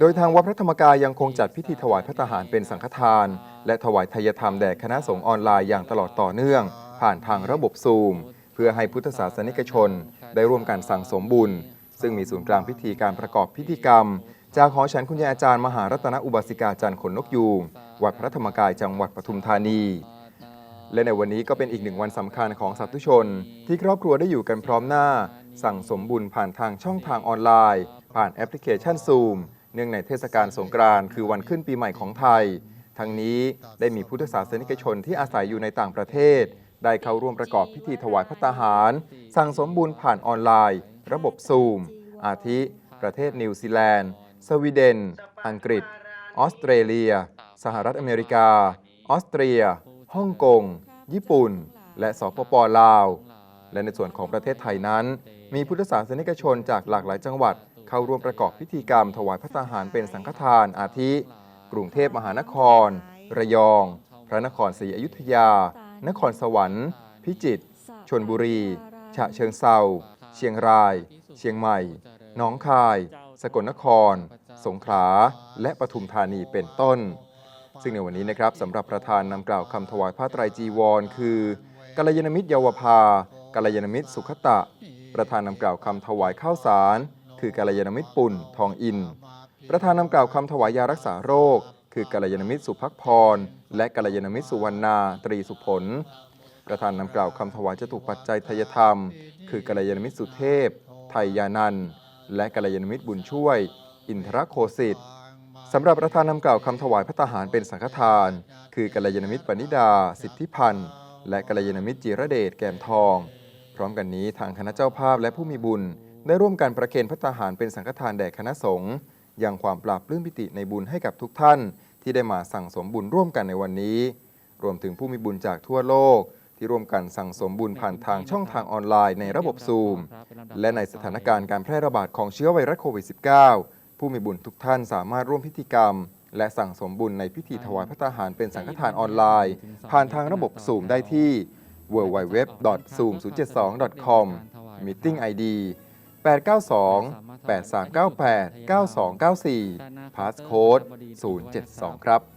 โดยทางวัดพระธรรมกายยังคงจัดพิธีถวายพระทหารเป็นสังฆทาน และถวายทายธรรมแด่คณะสงฆ์ออนไลน์อย่างตลอดต่อเนื่อง ผ่านทางระบบซูม เพื่อให้พุทธศาสนิกชน ได้ร่วมกันสั่งสมบุญ ซึ่งมีศูนย์กลางพิธีการประกอบพิธีกรรม จากหอฉันคุณยายอาจารย์มหารัตนอุบาสิกาจันทร์ขนนกยูงวัดพระธรรมกายจังหวัดปทุมธานีและในวันนี้ก็เป็นอีกหนึ่งวันสำคัญของสาธุชน ที่ครอบครัวได้อยู่กันพร้อมหน้า สั่งสมบุญผ่านทางช่องทางออนไลน์ ผ่านแอปพลิเคชันซูมเนื่องในเทศกาลสงกรานต์คือวันขึ้นปีใหม่ของไทย ทั้งนี้ได้มีพุทธศาสนิกชนที่อาศัยอยู่ในต่างประเทศ ได้เข้าร่วมประกอบพิธีถวายพระตาหาร สั่งสมบุญผ่านออนไลน์ ระบบซูมอาทิ ประเทศนิวซีแลนด์ สวีเดน อังกฤษ ออสเตรเลีย สหรัฐอเมริกา ออสเตรีย ฮ่องกง ญี่ปุ่น และสปปลาว และในส่วนของประเทศไทยนั้น มีพุทธศาสนิกชนจากหลากหลายจังหวัด เข้าร่วมประกอบพิธีกรรมถวายพระตาหารเป็นสังฆทานอาทิ กรุงเทพมหานคร ระยอง พระนครศรีอยุธยา นครสวรรค์ พิจิตรชนบุรี ฉะเชิงเซาเชียงราย เชียงใหม่หนองคาย สกลนคร สงขลา และปทุมธานีเป็นต้น ซึ่งในวันนี้นะครับสำหรับประธานนำกล่าวคำถวายผ้าไตรจีวร คือกัลยาณมิตรเยาวภากัลยาณมิตรสุขตะ ประธานนำกล่าวคำถวายข้าวสาร คือกัลยาณมิตรปุ่น ทองอิน ประธานนำกล่าวคำถวายยารักษาโรค คือกัลยาณมิตรสุภักพร และกัลยาณมิตรสุวรรณา ตรีสุผล ประธานนำกล่าวคำถวายจตุปัจจัยทายธรรม คือกัลยาณมิตรสุเทพ ไทยยานันและกัลยาณมิตรบุญช่วย อินทรโคสิทธิ์สำหรับประธานนำกล่าวคำถวายพระตาหารเป็นสังฆทาน คือกัลยาณมิตรปณิดา สิทธิพันธ์ และกัลยาณมิตรจิระเดชแก้มทอง พร้อมกันนี้ทางคณะเจ้าภาพและผู้มีบุญ ได้ร่วมกันประเคนพระตาหารเป็นสังฆทานแด่คณะสงฆ์ยังความปราบปลื้มปิติในบุญให้กับทุกท่าน ที่ได้มาสั่งสมบุญร่วมกันในวันนี้ รวมถึงผู้มีบุญจากทั่วโลก ที่ร่วมกันสั่งสมบุญผ่านทางช่องทางออนไลน์ในระบบซูม และในสถานการณ์การแพร่ระบาดของเชื้อไวรัสโควิด -19 ผู้มีบุญทุกท่านสามารถร่วมพิธีกรรม และสั่งสมบุญในพิธีถวายพระตาหารเป็นสังฆทานออนไลน์ ผ่านทางระบบซูมได้ที่ www.zoom072.com Meeting ID 892 8398 9294 Passcode 072 ครับ